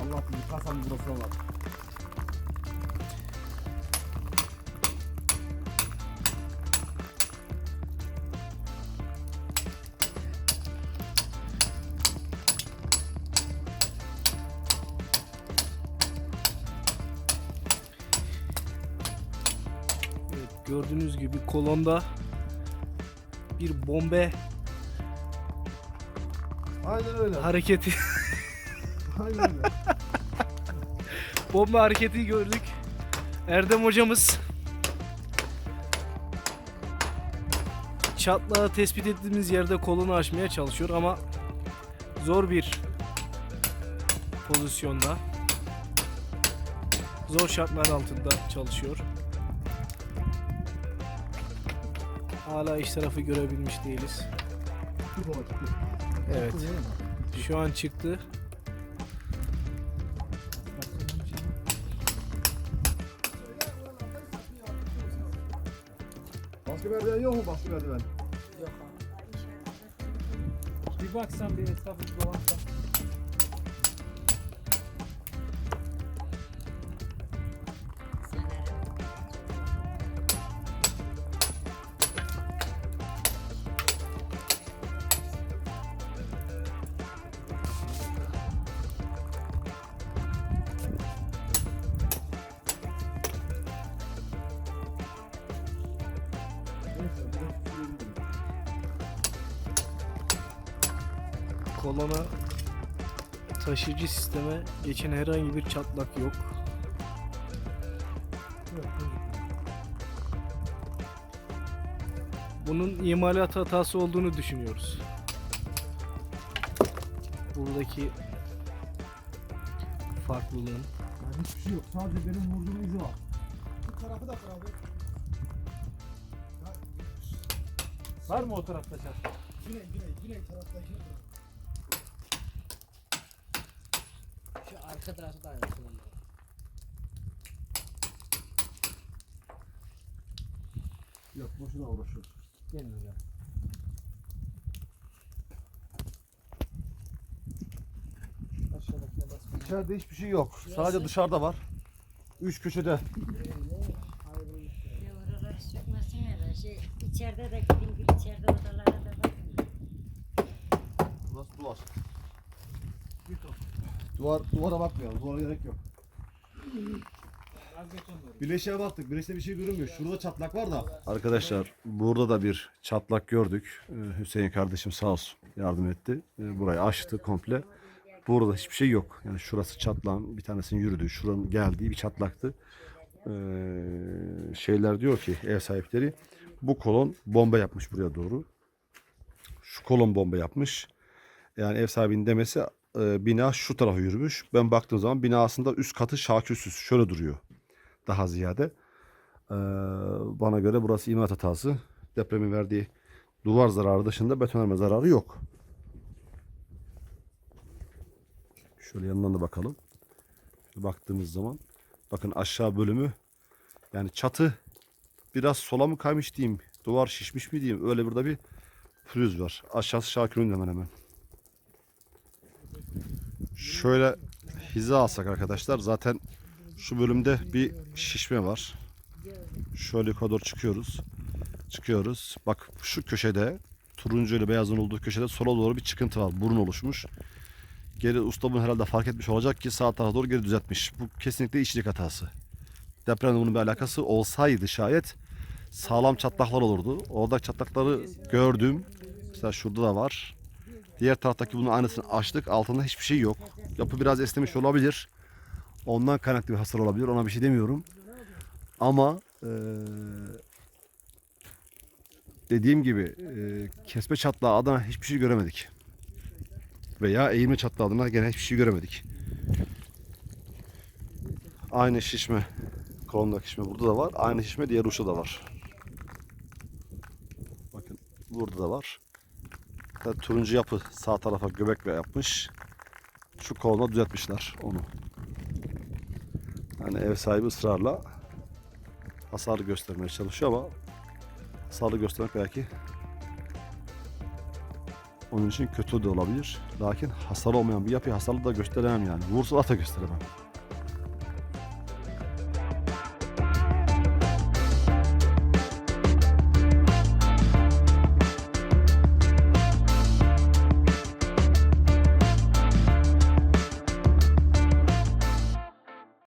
Allah'ım yıkarsam burasına bak. Evet, gördüğünüz gibi kolonda bir bombe Aynen öyle. hareketi Aynen öyle. bombe hareketi gördük. Erdem hocamız çatlağı tespit ettiğimiz yerde kolunu açmaya çalışıyor ama zor bir pozisyonda. Zor şartlar altında çalışıyor. Hala iç tarafı görebilmiş değiliz. Evet. Şu an çıktı. Baskı merdiven yok mu baskı merdiven? Bir baksan bir etrafı dolansan. Kolona taşıyıcı sisteme geçen herhangi bir çatlak yok. Bunun imalat hatası olduğunu düşünüyoruz. Buradaki farklılığın Yani hiçbir şey yok. Sadece benim vurduğum izi var. Bu tarafı da kır abi. Var mı o tarafta çatlak? Güney, güney, güney taraftaki. Şu arka tarafı da aynısı bunda. Yok boşuna uğraşıyor. Gelin hocam. Aşağıdakine bas. İçeride hiçbir şey yok. Sadece dışarıda var. Üç köşede. Ya oraları sökmesin hele. Şey, içeride de gidin içeride odalara da bakın. Burası duvar. Duvar, duvara bakmayalım. Duvara gerek yok. Bileşiğe baktık. Bileşte bir şey görünmüyor. Şurada çatlak var da. Arkadaşlar burada da bir çatlak gördük. Ee, Hüseyin kardeşim sağ olsun yardım etti. Ee, Burayı açtı komple. Burada hiçbir şey yok. Yani şurası çatlan bir tanesinin yürüdüğü, şuranın geldiği bir çatlaktı. Ee, şeyler diyor ki ev sahipleri bu kolon bomba yapmış buraya doğru. Şu kolon bomba yapmış. Yani ev sahibinin demesi e, bina şu tarafa yürümüş. Ben baktığım zaman bina aslında üst katı şaküsüz. Şöyle duruyor. Daha ziyade. Ee, bana göre burası imat hatası. Depremin verdiği duvar zararı dışında betonarme zararı yok. Şöyle yanından da bakalım. Baktığımız zaman bakın aşağı bölümü yani çatı biraz sola mı kaymış diyeyim, duvar şişmiş mi diyeyim. Öyle burada bir pürüz var. Aşağısı Şakir'in hemen hemen. Şöyle hiza alsak arkadaşlar zaten şu bölümde bir şişme var. Şöyle yukarı çıkıyoruz. Çıkıyoruz. Bak şu köşede turuncu ile beyazın olduğu köşede sola doğru bir çıkıntı var. Burun oluşmuş. Geri usta bunu herhalde fark etmiş olacak ki sağ tarafa doğru geri düzeltmiş. Bu kesinlikle işçilik hatası. Depremle bunun bir alakası olsaydı şayet sağlam çatlaklar olurdu. Orada çatlakları gördüm. Mesela şurada da var. Diğer taraftaki bunun aynısını açtık. Altında hiçbir şey yok. Yapı biraz esnemiş olabilir. Ondan kaynaklı bir hasar olabilir. Ona bir şey demiyorum. Ama eee, dediğim gibi eee, kesme çatlağı adına hiçbir şey göremedik. Veya eğilme çatlağı adına gene hiçbir şey göremedik. Aynı şişme kolondaki şişme burada da var. Aynı şişme diğer uçta da var. Bakın burada da var. Hatta turuncu yapı sağ tarafa göbek yapmış. Şu koluna düzeltmişler onu. Yani ev sahibi ısrarla hasar göstermeye çalışıyor ama hasarlı göstermek belki onun için kötü de olabilir. Lakin hasar olmayan bir yapıyı hasarlı da gösteremem yani. Vursalar da gösteremem.